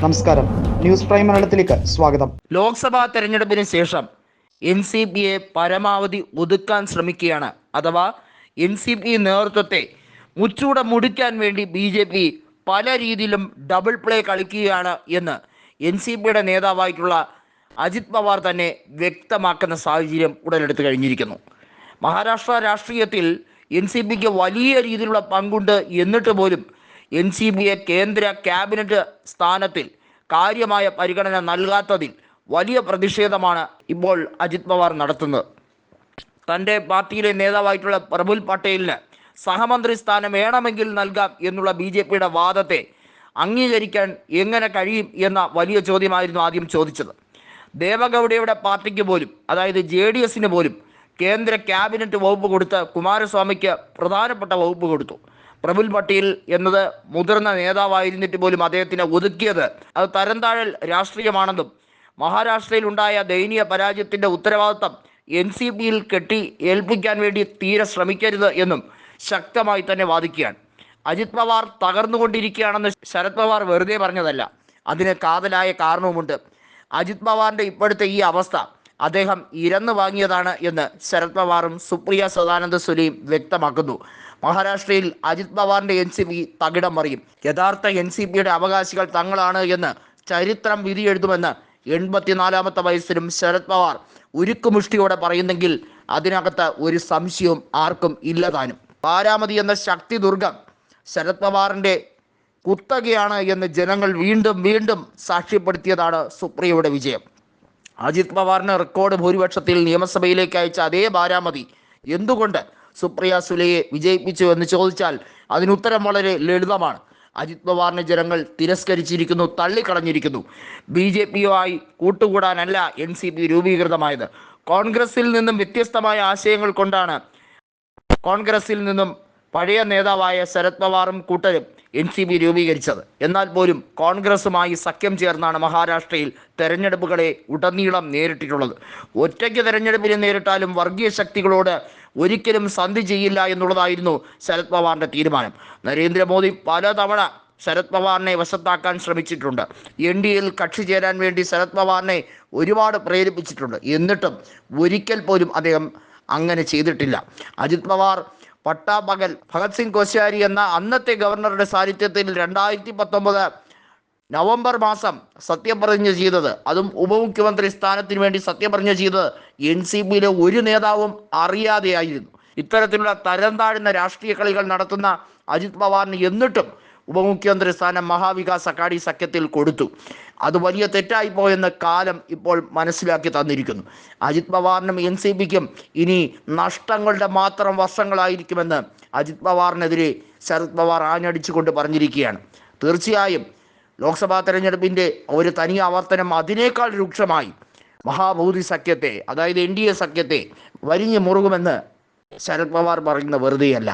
നമസ്കാരം. News prime മലയാളത്തിലേക്ക് സ്വാഗതം. ലോക്സഭാ തെരഞ്ഞെടുപ്പിന് ശേഷം എൻ സി പിയെ പരമാവധി ഒതുക്കാൻ ശ്രമിക്കുകയാണ്. അഥവാ എൻ സി പി നേതൃത്വത്തെ മുച്ചൂടെ മുടിക്കാൻ വേണ്ടി ബി ജെ പി പല രീതിയിലും ഡബിൾ പ്ലേ കളിക്കുകയാണ് എന്ന് എൻ സി പിയുടെ നേതാവായിട്ടുള്ള അജിത് പവാർ തന്നെ വ്യക്തമാക്കുന്ന സാഹചര്യം ഉടലെടുത്ത് കഴിഞ്ഞിരിക്കുന്നു. മഹാരാഷ്ട്ര രാഷ്ട്രീയത്തിൽ എൻ സി പിക്ക് വലിയ രീതിയിലുള്ള പങ്കുണ്ട് എന്നിട്ട് പോലും എൻ സി പിയെ കേന്ദ്ര ക്യാബിനറ്റ് സ്ഥാനത്തിൽ കാര്യമായ പരിഗണന നൽകാത്തതിൽ വലിയ പ്രതിഷേധമാണ് ഇപ്പോൾ അജിത് പവാർ നടത്തുന്നത്. തന്റെ പാർട്ടിയിലെ നേതാവായിട്ടുള്ള പ്രഫുൽ പട്ടേലിന് സഹമന്ത്രി സ്ഥാനം വേണമെങ്കിൽ നൽകാം എന്നുള്ള ബി ജെ പിയുടെ വാദത്തെ അംഗീകരിക്കാൻ എങ്ങനെ കഴിയും എന്ന വലിയ ചോദ്യമായിരുന്നു ആദ്യം ചോദിച്ചത്. ദേവഗൗഡയുടെ പാർട്ടിക്ക് പോലും അതായത് ജെ ഡി എസിന് പോലും കേന്ദ്ര ക്യാബിനറ്റ് വകുപ്പ് കൊടുത്ത് കുമാരസ്വാമിക്ക് പ്രധാനപ്പെട്ട വകുപ്പ് കൊടുത്തു. പ്രഫുൽ പട്ടേൽ എന്നത് മുതിർന്ന നേതാവായിരുന്നിട്ട് പോലും അദ്ദേഹത്തിനെ ഒതുക്കിയത്. അത് തരംതാഴൽ രാഷ്ട്രീയമാണെന്നും മഹാരാഷ്ട്രയിൽ ഉണ്ടായ ദയനീയ പരാജയത്തിന്റെ ഉത്തരവാദിത്തം എൻ സി പിയിൽ കെട്ടി ഏൽപ്പിക്കാൻ വേണ്ടി തീരെ ശ്രമിക്കരുത് എന്നും ശക്തമായി തന്നെ വാദിക്കുകയാണ്. അജിത് പവാർ തകർന്നുകൊണ്ടിരിക്കുകയാണെന്ന് ശരത് പവാർ വെറുതെ പറഞ്ഞതല്ല അതിന് കാതലായ കാരണവുമുണ്ട്. അജിത് പവാറിന്റെ ഇപ്പോഴത്തെ ഈ അവസ്ഥ അദ്ദേഹം ഇരന്ന് വാങ്ങിയതാണ് എന്ന് ശരത് പവാറും സുപ്രിയ സദാനന്ദ സുലിയും വ്യക്തമാക്കുന്നു. മഹാരാഷ്ട്രയിൽ അജിത് പവാറിന്റെ എൻ സി പി തകിടം മറിയും. യഥാർത്ഥ എൻ സി പിയുടെ അവകാശികൾ തങ്ങളാണ് എന്ന് ചരിത്രം വിധി എഴുതുമെന്ന് എൺപത്തിനാലാമത്തെ വയസ്സിലും ശരത് പവാർ ഉരുക്കുമുഷ്ടിയോടെ പറയുന്നെങ്കിൽ അതിനകത്ത് ഒരു സംശയവും ആർക്കും ഇല്ലതാനും പാരാമതി എന്ന ശക്തി ദുർഗം ശരത് പവാറിന്റെ കുത്തകയാണ് എന്ന് ജനങ്ങൾ വീണ്ടും വീണ്ടും സാക്ഷ്യപ്പെടുത്തിയതാണ് സുപ്രിയയുടെ വിജയം. അജിത് പവാറിന് റെക്കോർഡ് ഭൂരിപക്ഷത്തിൽ നിയമസഭയിലേക്ക് അയച്ച അതേ ബാരാമതി. എന്തുകൊണ്ട് സുപ്രിയ സുലയെ വിജയിപ്പിച്ചു എന്ന് ചോദിച്ചാൽ അതിനുത്തരം വളരെ ലളിതമാണ്. അജിത് പവാറിനെ ജനങ്ങൾ തിരസ്കരിച്ചിരിക്കുന്നു തള്ളിക്കളഞ്ഞിരിക്കുന്നു. ബി ജെ പിയുമായി കൂട്ടുകൂടാനല്ല എൻ സി പി രൂപീകൃതമായത്. കോൺഗ്രസിൽ നിന്നും വ്യത്യസ്തമായ ആശയങ്ങൾ കൊണ്ടാണ്. കോൺഗ്രസിൽ നിന്നും പഴയ നേതാവായ ശരത് പവാറും കൂട്ടരും എൻ സി പി രൂപീകരിച്ചത്. എന്നാൽ പോലും കോൺഗ്രസുമായി സഖ്യം ചേർന്നാണ് മഹാരാഷ്ട്രയിൽ തെരഞ്ഞെടുപ്പുകളെ ഉടനീളം നേരിട്ടിട്ടുള്ളത്. ഒറ്റയ്ക്ക് തെരഞ്ഞെടുപ്പിനെ നേരിട്ടാലും വർഗീയ ശക്തികളോട് ഒരിക്കലും സന്ധി ചെയ്യില്ല എന്നുള്ളതായിരുന്നു ശരത് പവാറിന്റെ തീരുമാനം. നരേന്ദ്രമോദി പലതവണ ശരത് പവാറിനെ വശത്താക്കാൻ ശ്രമിച്ചിട്ടുണ്ട്. എൻ ഡി എയിൽ കക്ഷി ചേരാൻ വേണ്ടി ശരത് പവാറിനെ ഒരുപാട് പ്രേരിപ്പിച്ചിട്ടുണ്ട്. എന്നിട്ടും ഒരിക്കൽ പോലും അദ്ദേഹം അങ്ങനെ ചെയ്തിട്ടില്ല. അജിത് പവാർ പട്ടാപകൽ ഭഗത് സിംഗ് കോശ്യാരി എന്ന അന്നത്തെ ഗവർണറുടെ സാന്നിധ്യത്തിൽ രണ്ടായിരത്തി പത്തൊമ്പത് നവംബർ മാസം സത്യപ്രതിജ്ഞ ചെയ്തത്. അതും ഉപമുഖ്യമന്ത്രി സ്ഥാനത്തിന് വേണ്ടി സത്യപ്രതിജ്ഞ ചെയ്തത് എൻ സി പിയിലെ ഒരു നേതാവും അറിയാതെയായിരുന്നു. ഇത്തരത്തിലുള്ള തരം താഴ്ന്ന രാഷ്ട്രീയ കളികൾ നടത്തുന്ന അജിത് പവാറിന് എന്നിട്ടും ഉപമുഖ്യമന്ത്രി സ്ഥാനം മഹാവികാസ് അക്കാഡി സഖ്യത്തിൽ കൊടുത്തു. അത് വലിയ തെറ്റായി പോയെന്ന് കാലം ഇപ്പോൾ മനസ്സിലാക്കി തന്നിരിക്കുന്നു. അജിത് പവാറിനും എൻ സി പിക്കും ഇനി നഷ്ടങ്ങളുടെ മാത്രം വർഷങ്ങളായിരിക്കുമെന്ന് അജിത് പവാറിനെതിരെ ശരത് പവാർ ആഞ്ഞടിച്ചുകൊണ്ട് പറഞ്ഞിരിക്കുകയാണ്. തീർച്ചയായും ലോക്സഭാ തെരഞ്ഞെടുപ്പിന്റെ ഒരു തനി ആവർത്തനം അതിനേക്കാൾ രൂക്ഷമായി മഹാഭൂതി സഖ്യത്തെ അതായത് എൻ ഡി എ സഖ്യത്തെ വരിഞ്ഞു മുറുകുമെന്ന് ശരത് പവാർ പറയുന്ന വെറുതെയല്ല.